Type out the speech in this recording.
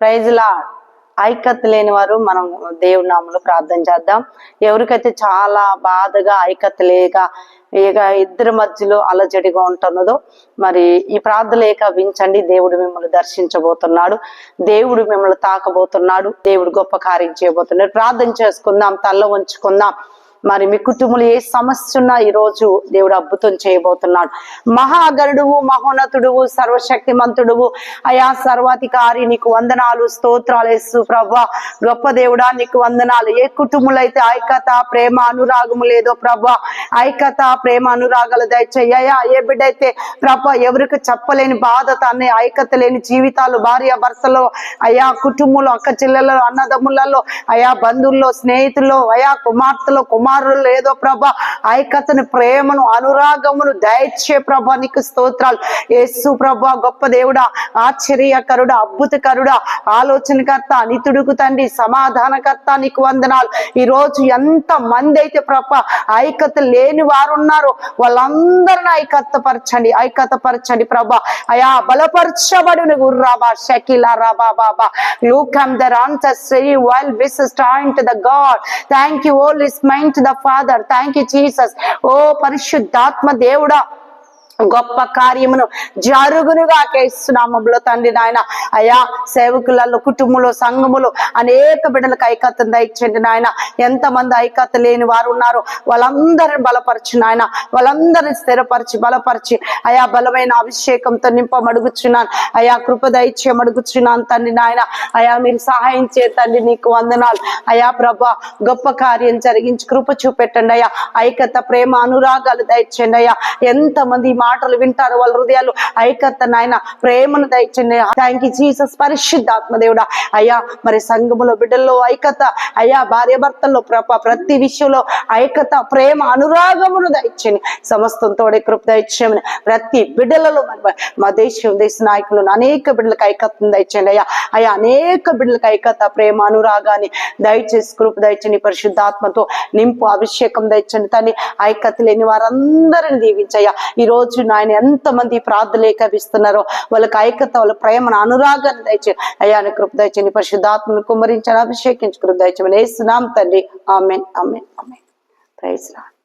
ప్రైజ్లా ఐక్యత లేని వారు మనం దేవుడి నామంలో ప్రార్థన చేద్దాం. ఎవరికైతే చాలా బాధగా ఐక్యత లేక ఇక ఇద్దరి మధ్యలో అలజడిగా ఉంటున్నదో మరి ఈ ప్రార్థన లేక వించండి. దేవుడు మిమ్మల్ని దర్శించబోతున్నాడు. దేవుడు మిమ్మల్ని తాకబోతున్నాడు. దేవుడు గొప్ప కార్యం చేయబోతున్నాడు. ప్రార్థన చేసుకుందాం తల్ల ఉంచుకుందాం మరి మీ కుటుంబంలో ఏ సమస్య ఉన్నా ఈ రోజు దేవుడు అద్భుతం చేయబోతున్నాడు. మహాగరుడువు మహోన్నతుడువు సర్వశక్తిమంతుడువు అయా సర్వాధికారి నీకు వందనాలు స్తోత్రాలు వేసు ప్రభా. గొప్ప దేవుడా నీకు వందనాలు. ఏ కుటుంబంలో అయితే ఐక్యత ప్రేమ అనురాగము లేదో ప్రభా ఐక్యత ప్రేమ అనురాగాలు దయచేయ్యా ఏ బిడ్డ అయితే ప్రభా ఎవరికి చెప్పలేని బాధ అనే ఐక్యత లేని జీవితాలు భార్య భర్తలో అయా కుటుంబంలో అక్క చెల్లెలలో అన్నదమ్ములలో అయా బంధువుల్లో స్నేహితుల్లో అయా కుమార్తెలో కుమారులు లేదో ప్రభ ఐక్యతను ప్రేమను అనురాగమును దయచే ప్రభ నీకు స్తోత్రాలు. యేసు ప్రభ గొప్ప దేవుడా ఆశ్చర్యకరుడా అద్భుతకరుడా ఆలోచనకర్త నితుడుకు తండ్రి సమాధానకర్త నీకు వందనాలు. ఈ రోజు ఎంత మంది అయితే ప్రభ ఐక్యత లేని వారు ఉన్నారు వాళ్ళందరిని ఐక్యత పరచండి ఐక్యత పరచండి ప్రభ. అయా బలపరచబడిన గుర్రాబా షకిలా రాబా బాబా లూకమ్ దర్ ఆన్సర్ సే వైల్ విస్ stand to the God thank you all is mind the father thank you Jesus ఓ పరిశుద్ధాత్మ దేవుడా. గొప్ప కార్యమును జరుగునుగా కేస్తున్నామంలో తండ్రి నాయన. అయా సేవకులలో కుటుంబంలో సంఘములు అనేక బిడ్డలకు ఐకత్వం దయచండి నాయన. ఎంతమంది ఐకత లేని వారు ఉన్నారు? వాళ్ళందరిని బలపరచు నాయన. వాళ్ళందరిని స్థిరపరిచి బలపరిచి. అయా బలమైన అభిషేకంతో నింపమడుగుచున్నాను. అయా కృప దయచేయమడుగుచున్నాను తండ్రి నాయన. అయా మీరు సహాయం చే తండ్రి నీకు వందనాలు. అయా ప్రభా గొప్ప కార్యం జరిగించి కృప చూపెట్టండి అయ్యా. ఐకత ప్రేమ అనురాగాలు దయచండి అయ్యా. ఎంతమంది మా మాటలు వింటారు వాళ్ళ హృదయాలు ఐకర్త నాయన ప్రేమను దయచండి. థ్యాంక్ యూ జీసస్ పరిశుద్ధాత్మ అయ్యా మరి సంఘములో బిడ్డల్లో ఐకత అయ్యా భార్య భర్తల్లో ప్రతి విషయంలో ఐకత ప్రేమ అనురాగమును దయచండి. సమస్తం తోడే కృప దయచేయమని ప్రతి బిడ్డలలో మా దేశం దేశ నాయకులు అనేక బిడ్డలకు ఐకత్వం దయచండి. అయ్యా అయ్యా అనేక బిడ్డలకు ఐకత ప్రేమ అనురాగాన్ని దయచేసి కృప దయచండి. పరిశుద్ధాత్మతో నింపు అభిషేకం దయచండి. తని ఐకత లేని వారందరిని దీవించయ్యా. ఈ రోజు నాయన ఎంతమంది ప్రార్థనలు ఏకపిస్తున్నారో వాళ్ళకి ఐక్యత వాళ్ళ ప్రేమను అనురాగాన్ని దయచే అయ్యా కృప దయచని పరిశుద్ధాత్మను కుమ్మరించని అభిషేకించు కృప దయచమని వేస్తున్నాం తండ్రి. Amen amen amen. Praise Lord.